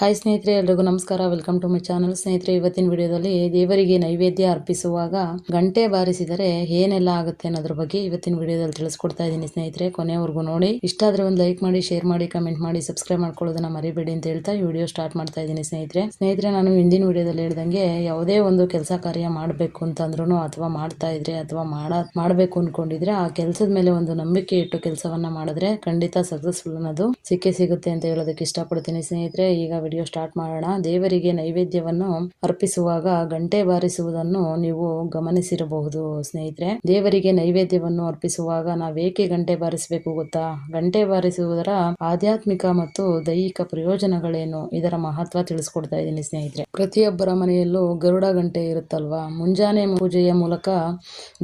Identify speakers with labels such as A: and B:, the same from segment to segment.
A: Hi ಸ್ನೇಹಿತರೆ, ಎಲ್ರಿಗೂ ನಮಸ್ಕಾರ. ವೆಲ್ಕಮ್ ಟು ಮೈ ಚಾನಲ್ ಸ್ನೇಹಿತರೆ, ಇವತ್ತಿನ ವಿಡಿಯೋದಲ್ಲಿ ದೇವರಿಗೆ ನೈವೇದ್ಯ ಅರ್ಪಿಸುವಾಗ ಗಂಟೆ ಬಾರಿಸಿದರೆ ಏನೆಲ್ಲ ಆಗುತ್ತೆ ಅನ್ನೋದ್ರ ಬಗ್ಗೆ ಇವತ್ತಿನ ವಿಡಿಯೋದಲ್ಲಿ ತಿಳಿಸ್ಕೊಡ್ತಾ ಇದ್ದೀನಿ ಸ್ನೇಹಿತರೆ. ಕೊನೆವರೆಗೂ ನೋಡಿ. ಇಷ್ಟ ಆದ್ರೆ ಒಂದು ಲೈಕ್ ಮಾಡಿ ಶೇರ್ ಮಾಡಿ ಕಮೆಂಟ್ ಮಾಡಿ ಸಬ್ಸ್ಕ್ರೈಬ್ ಮಾಡ್ಕೊಳ್ಳೋದನ್ನ ಮರಿಬೇಡಿ ಅಂತ ಹೇಳ್ತಾ ಈ ವಿಡಿಯೋ ಸ್ಟಾರ್ಟ್ ಮಾಡ್ತಾ ಇದ್ದೀನಿ ಸ್ನೇಹಿತರೆ. ಸ್ನೇಹಿತರೆ, ನಾನು ಹಿಂದಿನ ವಿಡಿಯೋದಲ್ಲಿ ಹೇಳ್ದಂಗೆ ಯಾವುದೇ ಒಂದು ಕೆಲಸ ಕಾರ್ಯ ಮಾಡಬೇಕು ಅಂತಂದ್ರೂ ಅಥವಾ ಮಾಡ್ತಾ ಇದ್ರೆ ಅಥವಾ ಮಾಡ, ಮಾಡಬೇಕು ಅನ್ಕೊಂಡಿದ್ರೆ ಆ ಕೆಲಸದ ಮೇಲೆ ಒಂದು ನಂಬಿಕೆ ಇಟ್ಟು ಕೆಲಸವನ್ನ ಮಾಡಿದ್ರೆ ಖಂಡಿತ ಸಕ್ಸಸ್ಫುಲ್ ಅನ್ನೋದು ಸಿಕ್ಕೇ ಸಿಗುತ್ತೆ ಅಂತ ಹೇಳೋದಕ್ಕೆ ಇಷ್ಟಪಡ್ತೀನಿ ಸ್ನೇಹಿತರೆ. ಈಗ ವಿಡಿಯೋ ಸ್ಟಾರ್ಟ್ ಮಾಡೋಣ. ದೇವರಿಗೆ ನೈವೇದ್ಯವನ್ನು ಅರ್ಪಿಸುವಾಗ ಗಂಟೆ ಬಾರಿಸುವುದನ್ನು ನೀವು ಗಮನಿಸಿರಬಹುದು ಸ್ನೇಹಿತರೆ. ದೇವರಿಗೆ ನೈವೇದ್ಯವನ್ನು ಅರ್ಪಿಸುವಾಗ ನಾವೇಕೆ ಗಂಟೆ ಬಾರಿಸಬೇಕು ಗೊತ್ತಾ? ಗಂಟೆ ಬಾರಿಸುವುದರ ಆಧ್ಯಾತ್ಮಿಕ ಮತ್ತು ದೈಹಿಕ ಪ್ರಯೋಜನಗಳೇನು? ಇದರ ಮಹತ್ವ ತಿಳಿಸ್ಕೊಡ್ತಾ ಇದ್ದೀನಿ ಸ್ನೇಹಿತರೆ. ಪ್ರತಿಯೊಬ್ಬರ ಮನೆಯಲ್ಲೂ ಗರುಡ ಗಂಟೆ ಇರುತ್ತಲ್ವಾ? ಮುಂಜಾನೆ ಪೂಜೆಯ ಮೂಲಕ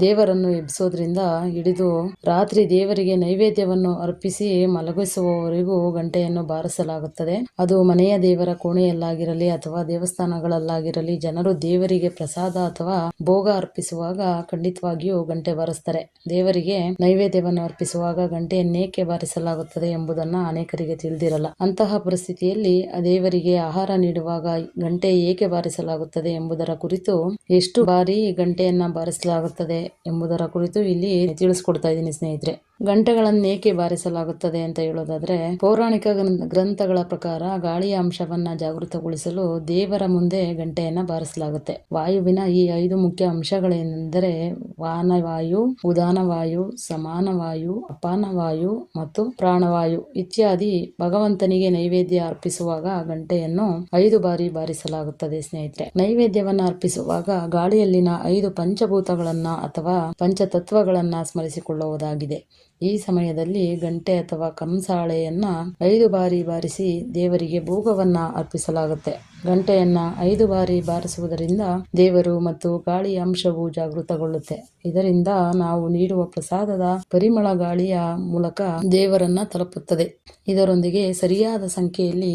A: ದೇವರನ್ನು ಎಬ್ಬಿಸೋದ್ರಿಂದ ಹಿಡಿದು ರಾತ್ರಿ ದೇವರಿಗೆ ನೈವೇದ್ಯವನ್ನು ಅರ್ಪಿಸಿ ಮಲಗಿಸುವವರೆಗೂ ಗಂಟೆಯನ್ನು ಬಾರಿಸಲಾಗುತ್ತದೆ. ಅದು ಮನೆಯ ದೇವರ ಕೋಣೆಯಲ್ಲಾಗಿರಲಿ ಅಥವಾ ದೇವಸ್ಥಾನಗಳಲ್ಲಾಗಿರಲಿ ಜನರು ದೇವರಿಗೆ ಪ್ರಸಾದ ಅಥವಾ ಭೋಗ ಅರ್ಪಿಸುವಾಗ ಖಂಡಿತವಾಗಿಯೂ ಗಂಟೆ ಬಾರಿಸ್ತಾರೆ. ದೇವರಿಗೆ ನೈವೇದ್ಯವನ್ನು ಅರ್ಪಿಸುವಾಗ ಗಂಟೆಯನ್ನೇಕೆ ಬಾರಿಸಲಾಗುತ್ತದೆ ಎಂಬುದನ್ನ ಅನೇಕರಿಗೆ ತಿಳಿದಿರಲ್ಲ. ಅಂತಹ ಪರಿಸ್ಥಿತಿಯಲ್ಲಿ ದೇವರಿಗೆ ಆಹಾರ ನೀಡುವಾಗ ಗಂಟೆ ಏಕೆ ಬಾರಿಸಲಾಗುತ್ತದೆ ಎಂಬುದರ ಕುರಿತು ಎಷ್ಟು ಬಾರಿ ಗಂಟೆಯನ್ನ ಬಾರಿಸಲಾಗುತ್ತದೆ ಎಂಬುದರ ಕುರಿತು ಇಲ್ಲಿ ತಿಳಿಸ್ಕೊಡ್ತಾ ಇದ್ದೀನಿ ಸ್ನೇಹಿತರೆ. ಗಂಟೆಗಳನ್ನು ಏಕೆ ಬಾರಿಸಲಾಗುತ್ತದೆ ಅಂತ ಹೇಳೋದಾದ್ರೆ, ಪೌರಾಣಿಕ ಗ್ರಂಥಗಳ ಪ್ರಕಾರ ಗಾಳಿಯ ಅಂಶವನ್ನ ಜಾಗೃತಗೊಳಿಸಲು ದೇವರ ಮುಂದೆ ಗಂಟೆಯನ್ನ ಬಾರಿಸಲಾಗುತ್ತೆ. ವಾಯುವಿನ ಈ ಐದು ಮುಖ್ಯ ಅಂಶಗಳೆಂದರೆ ವಾನವಾಯು ಉದಾನವಾಯು ಸಮಾನವಾಯು ಅಪಾನವಾಯು ಮತ್ತು ಪ್ರಾಣವಾಯು ಇತ್ಯಾದಿ ಭಗವಂತನಿಗೆ ನೈವೇದ್ಯ ಅರ್ಪಿಸುವಾಗ ಗಂಟೆಯನ್ನು ಐದು ಬಾರಿ ಬಾರಿಸಲಾಗುತ್ತದೆ ಸ್ನೇಹಿತರೆ. ನೈವೇದ್ಯವನ್ನ ಅರ್ಪಿಸುವಾಗ ಗಾಳಿಯಲ್ಲಿನ ಐದು ಪಂಚಭೂತಗಳನ್ನ ಅಥವಾ ಪಂಚತತ್ವಗಳನ್ನ ಸ್ಮರಿಸಿಕೊಳ್ಳುವುದಾಗಿದೆ. ಈ ಸಮಯದಲ್ಲಿ ಗಂಟೆ ಅಥವಾ ಕಂಸಾಳೆಯನ್ನ ಐದು ಬಾರಿ ಬಾರಿಸಿ ದೇವರಿಗೆ ಭೋಗವನ್ನ ಅರ್ಪಿಸಲಾಗುತ್ತೆ. ಗಂಟೆಯನ್ನ ಐದು ಬಾರಿ ಬಾರಿಸುವುದರಿಂದ ದೇವರು ಮತ್ತು ಗಾಳಿಯ ಅಂಶವು ಜಾಗೃತಗೊಳ್ಳುತ್ತೆ. ಇದರಿಂದ ನಾವು ನೀಡುವ ಪ್ರಸಾದದ ಪರಿಮಳ ಗಾಳಿಯ ಮೂಲಕ ದೇವರನ್ನ ತಲುಪುತ್ತದೆ. ಇದರೊಂದಿಗೆ ಸರಿಯಾದ ಸಂಖ್ಯೆಯಲ್ಲಿ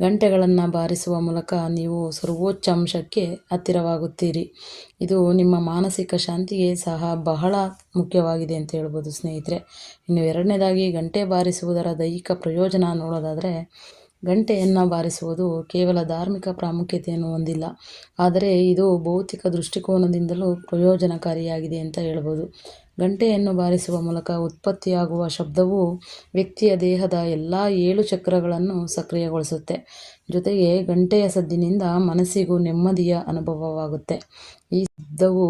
A: ಗಂಟೆಗಳನ್ನು ಬಾರಿಸುವ ಮೂಲಕ ನೀವು ಸರ್ವೋಚ್ಚ ಅಂಶಕ್ಕೆ ಹತ್ತಿರವಾಗುತ್ತೀರಿ. ಇದು ನಿಮ್ಮ ಮಾನಸಿಕ ಶಾಂತಿಗೆ ಸಹ ಬಹಳ ಮುಖ್ಯವಾಗಿದೆ ಅಂತ ಹೇಳ್ಬೋದು ಸ್ನೇಹಿತರೆ. ಇನ್ನು ಎರಡನೇದಾಗಿ ಗಂಟೆ ಬಾರಿಸುವುದರ ದೈಹಿಕ ಪ್ರಯೋಜನ ನೋಡೋದಾದರೆ ಗಂಟೆಯನ್ನು ಬಾರಿಸುವುದು ಕೇವಲ ಧಾರ್ಮಿಕ ಪ್ರಾಮುಖ್ಯತೆಯನ್ನು ಹೊಂದಿಲ್ಲ. ಆದರೆ ಇದು ಭೌತಿಕ ದೃಷ್ಟಿಕೋನದಿಂದಲೂ ಪ್ರಯೋಜನಕಾರಿಯಾಗಿದೆ ಅಂತ ಹೇಳ್ಬೋದು. ಗಂಟೆಯನ್ನು ಬಾರಿಸುವ ಮೂಲಕ ಉತ್ಪತ್ತಿಯಾಗುವ ಶಬ್ದವು ವ್ಯಕ್ತಿಯ ದೇಹದ ಎಲ್ಲ ಏಳು ಚಕ್ರಗಳನ್ನು ಸಕ್ರಿಯಗೊಳಿಸುತ್ತೆ. ಜೊತೆಗೆ ಗಂಟೆಯ ಸದ್ದಿನಿಂದ ಮನಸ್ಸಿಗೂ ನೆಮ್ಮದಿಯ ಅನುಭವವಾಗುತ್ತೆ. ಈ ಶಬ್ದವು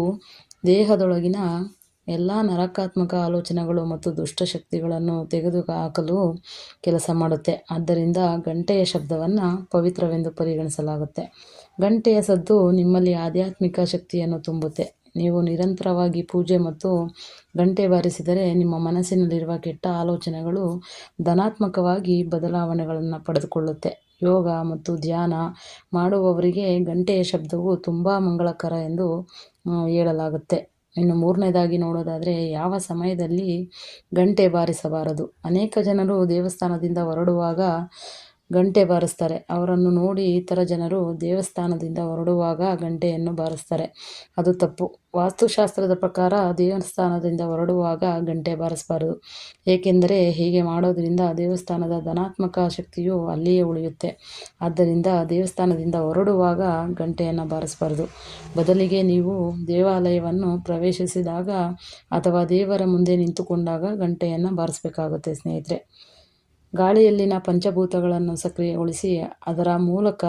A: ದೇಹದೊಳಗಿನ ಎಲ್ಲ ನರಕಾತ್ಮಕ ಆಲೋಚನೆಗಳು ಮತ್ತು ದುಷ್ಟಶಕ್ತಿಗಳನ್ನು ತೆಗೆದುಹಾಕಲು ಕೆಲಸ ಮಾಡುತ್ತೆ. ಆದ್ದರಿಂದ ಗಂಟೆಯ ಶಬ್ದವನ್ನು ಪವಿತ್ರವೆಂದು ಪರಿಗಣಿಸಲಾಗುತ್ತೆ. ಗಂಟೆಯ ಸದ್ದು ನಿಮ್ಮಲ್ಲಿ ಆಧ್ಯಾತ್ಮಿಕ ಶಕ್ತಿಯನ್ನು ತುಂಬುತ್ತೆ. ನೀವು ನಿರಂತರವಾಗಿ ಪೂಜೆ ಮತ್ತು ಗಂಟೆ ಬಾರಿಸಿದರೆ ನಿಮ್ಮ ಮನಸ್ಸಿನಲ್ಲಿರುವ ಕೆಟ್ಟ ಆಲೋಚನೆಗಳು ಧನಾತ್ಮಕವಾಗಿ ಬದಲಾವಣೆಗಳನ್ನು ಪಡೆದುಕೊಳ್ಳುತ್ತೆ. ಯೋಗ ಮತ್ತು ಧ್ಯಾನ ಮಾಡುವವರಿಗೆ ಗಂಟೆಯ ಶಬ್ದವು ತುಂಬ ಮಂಗಳಕರ ಎಂದು ಹೇಳಲಾಗುತ್ತೆ. ಇನ್ನು ಮೂರನೇದಾಗಿ ನೋಡೋದಾದರೆ ಯಾವ ಸಮಯದಲ್ಲಿ ಗಂಟೆ ಬಾರಿಸಬಾರದು? ಅನೇಕ ಜನರು ದೇವಸ್ಥಾನದಿಂದ ಹೊರಡುವಾಗ ಗಂಟೆ ಬಾರಿಸ್ತಾರೆ. ಅವರನ್ನು ನೋಡಿ ಈ ಥರ ಜನರು ದೇವಸ್ಥಾನದಿಂದ ಹೊರಡುವಾಗ ಗಂಟೆಯನ್ನು ಬಾರಿಸ್ತಾರೆ. ಅದು ತಪ್ಪು. ವಾಸ್ತುಶಾಸ್ತ್ರದ ಪ್ರಕಾರ ದೇವಸ್ಥಾನದಿಂದ ಹೊರಡುವಾಗ ಗಂಟೆ ಬಾರಿಸಬಾರದು. ಏಕೆಂದರೆ ಹೀಗೆ ಮಾಡೋದರಿಂದ ದೇವಸ್ಥಾನದ ಧನಾತ್ಮಕ ಶಕ್ತಿಯು ಅಲ್ಲಿಯೇ ಉಳಿಯುತ್ತೆ. ಆದ್ದರಿಂದ ದೇವಸ್ಥಾನದಿಂದ ಹೊರಡುವಾಗ ಗಂಟೆಯನ್ನು ಬಾರಿಸಬಾರದು. ಬದಲಿಗೆ ನೀವು ದೇವಾಲಯವನ್ನು ಪ್ರವೇಶಿಸಿದಾಗ ಅಥವಾ ದೇವರ ಮುಂದೆ ನಿಂತುಕೊಂಡಾಗ ಗಂಟೆಯನ್ನು ಬಾರಿಸಬೇಕಾಗುತ್ತೆ ಸ್ನೇಹಿತರೆ. ಗಾಳಿಯಲ್ಲಿನ ಪಂಚಭೂತಗಳನ್ನು ಸಕ್ರಿಯಗೊಳಿಸಿ ಅದರ ಮೂಲಕ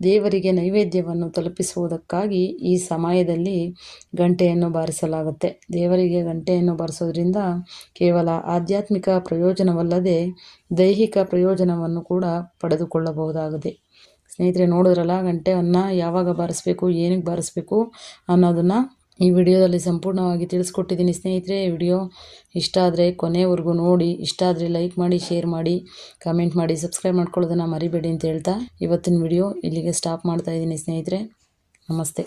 A: ದೇವರಿಗೆ ನೈವೇದ್ಯವನ್ನು ತಲುಪಿಸುವುದಕ್ಕಾಗಿ ಈ ಸಮಯದಲ್ಲಿ ಗಂಟೆಯನ್ನು ಬಾರಿಸಲಾಗುತ್ತೆ. ದೇವರಿಗೆ ಗಂಟೆಯನ್ನು ಬಾರಿಸೋದ್ರಿಂದ ಕೇವಲ ಆಧ್ಯಾತ್ಮಿಕ ಪ್ರಯೋಜನವಲ್ಲದೆ ದೈಹಿಕ ಪ್ರಯೋಜನವನ್ನು ಕೂಡ ಪಡೆದುಕೊಳ್ಳಬಹುದಾಗಿದೆ. ಸ್ನೇಹಿತರೆ, ನೋಡಿದ್ರಲ್ಲ ಗಂಟೆಯನ್ನು ಯಾವಾಗ ಬಾರಿಸ್ಬೇಕು, ಏನಕ್ಕೆ ಬಾರಿಸ್ಬೇಕು ಅನ್ನೋದನ್ನು ಈ ವಿಡಿಯೋದಲ್ಲಿ ಸಂಪೂರ್ಣವಾಗಿ ತಿಳಿಸ್ಕೊಟ್ಟಿದ್ದೀನಿ ಸ್ನೇಹಿತರೆ. ವಿಡಿಯೋ ಇಷ್ಟ ಆದರೆ ಕೊನೆವರೆಗೂ ನೋಡಿ. ಇಷ್ಟ ಆದರೆ ಲೈಕ್ ಮಾಡಿ, ಶೇರ್ ಮಾಡಿ, ಕಮೆಂಟ್ ಮಾಡಿ, ಸಬ್ಸ್ಕ್ರೈಬ್ ಮಾಡ್ಕೊಳ್ಳೋದನ್ನು ಮರಿಬೇಡಿ ಅಂತ ಹೇಳ್ತಾ ಇವತ್ತಿನ ವಿಡಿಯೋ ಇಲ್ಲಿಗೆ ಸ್ಟಾಪ್ ಮಾಡ್ತಾ ಇದ್ದೀನಿ ಸ್ನೇಹಿತರೆ. ನಮಸ್ತೆ.